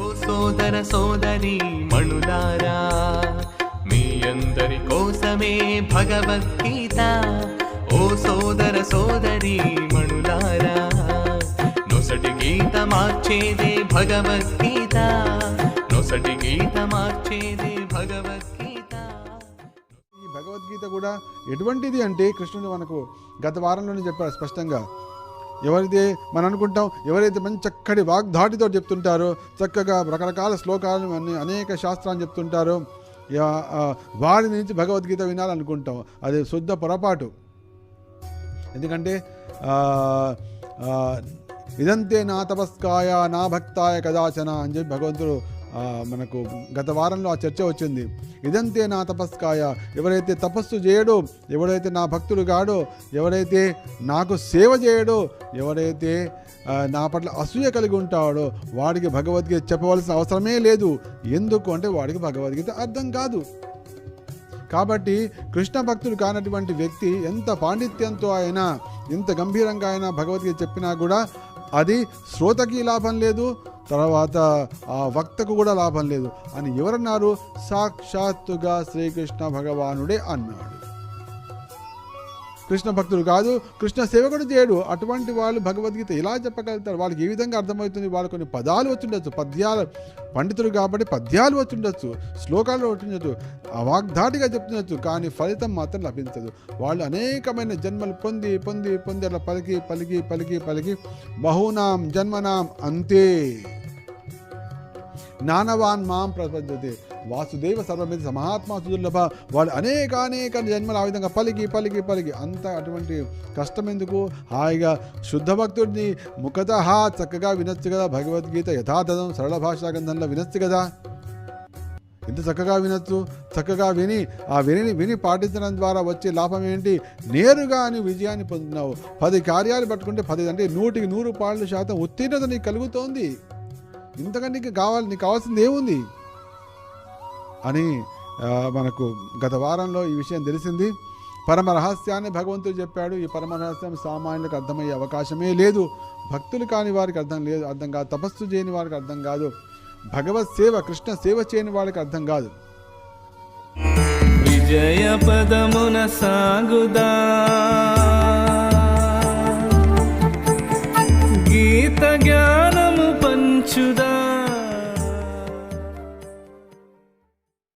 ఓ సోదర సోదరి మణులారా మీ అందరి కోసమే భగవద్గీత. ఓ సోదర సోదరి మణులారా నొసటి గీత మార్చేదే భగవద్గీత. నొసటి గీత మార్చేదే భగవద్గీత. ఈ భగవద్గీత కూడా ఎటువంటిది అంటే కృష్ణుడు మనకు గత వారంలోనే చెప్పారు స్పష్టంగా. ఎవరైతే మనం అనుకుంటాం ఎవరైతే మంచి చక్కటి వాగ్ధాటితో చెప్తుంటారో చక్కగా రకరకాల శ్లోకాలను అన్ని అనేక శాస్త్రాలు చెప్తుంటారో వారి నుంచి భగవద్గీత వినాలనుకుంటాం. అది శుద్ధ పొరపాటు. ఎందుకంటే ఇదంతే నా తపస్కాయ నా భక్తాయ కదాచన అని చెప్పి భగవంతుడు మనకు గత వారంలో ఆ చర్చ వచ్చింది. ఇదంతే నా తపస్కాయ. ఎవరైతే తపస్సు చేయడో ఎవడైతే నా భక్తుడు కాడో ఎవరైతే నాకు సేవ చేయడో ఎవరైతే నా పట్ల అసూయ కలిగి ఉంటాడో వాడికి భగవద్గీత చెప్పవలసిన అవసరమే లేదు. ఎందుకు అంటే వాడికి భగవద్గీత అర్థం కాదు. కాబట్టి కృష్ణ భక్తుడు కానటువంటి వ్యక్తి ఎంత పాండిత్యంతో అయినా ఎంత గంభీరంగా అయినా భగవద్గీత చెప్పినా కూడా అది శ్రోతకి లాభం లేదు తర్వాత ఆ వక్తకు కూడా లాభం లేదు. అని ఎవరన్నారు? సాక్షాత్తుగా శ్రీకృష్ణ భగవానుడే అన్నాడు. కృష్ణ భక్తుడు కాదు కృష్ణ సేవకుడు చేయడు. అటువంటి వాళ్ళు భగవద్గీత ఇలా చెప్పగలుగుతారు? వాళ్ళకి ఏ విధంగా అర్థమవుతుంది? వాళ్ళు కొన్ని పదాలు వచ్చిండొచ్చు. పద్యాలు పండితుడు కాబట్టి పద్యాలు వచ్చిండొచ్చు. శ్లోకాలు వచ్చిండొచ్చు. వాగ్ధాటిగా చెప్తుండొచ్చు. కానీ ఫలితం మాత్రం లభించదు. వాళ్ళు అనేకమైన జన్మలు పొంది పొంది పొంది అలా పలికి పలికి పలికి పలికి బహునాం జన్మనాం అంతే. జ్ఞానవాన్ మాం ప్రపంచతే వాసుదేవ సర్వమితి సమహాత్మా సుదుర్లభ. వాళ్ళు అనేక అనేక జన్మలు ఆ విధంగా పలికి పలికి పలికి. అంత అటువంటి కష్టం ఎందుకు? హాయిగా శుద్ధ భక్తుడిని ముఖత చక్కగా వినొచ్చు కదా. భగవద్గీత యథాతథం సరళ భాషా గ్రంథంలో వినొచ్చు కదా. ఎంత చక్కగా వినొచ్చు చక్కగా విని ఆ విని విని పాటించడం ద్వారా వచ్చే లాభం ఏంటి? నేరుగా అని విజయాన్ని పొందుతున్నావు. పది కార్యాలు పట్టుకుంటే పది అంటే నూటికి నూరు పాళ్ళు శాతం ఉత్తీర్ణత నీకు కలుగుతోంది. ఇంతకంటే నీకు కావాలి నీకు కావాల్సింది ఏముంది? అని మనకు గత వారంలో ఈ విషయం తెలిసింది. పరమ రహస్యాన్ని భగవంతుడు చెప్పాడు. ఈ పరమ రహస్యం సామాన్యులకు అర్థమయ్యే అవకాశమే లేదు. భక్తులు కాని వారికి అర్థం లేదు అర్థం కాదు. తపస్సు చేయని వారికి అర్థం కాదు. భగవత్ సేవ కృష్ణ సేవ చేయని వాళ్ళకి అర్థం కాదు. విజయ పదమున సాగుదా?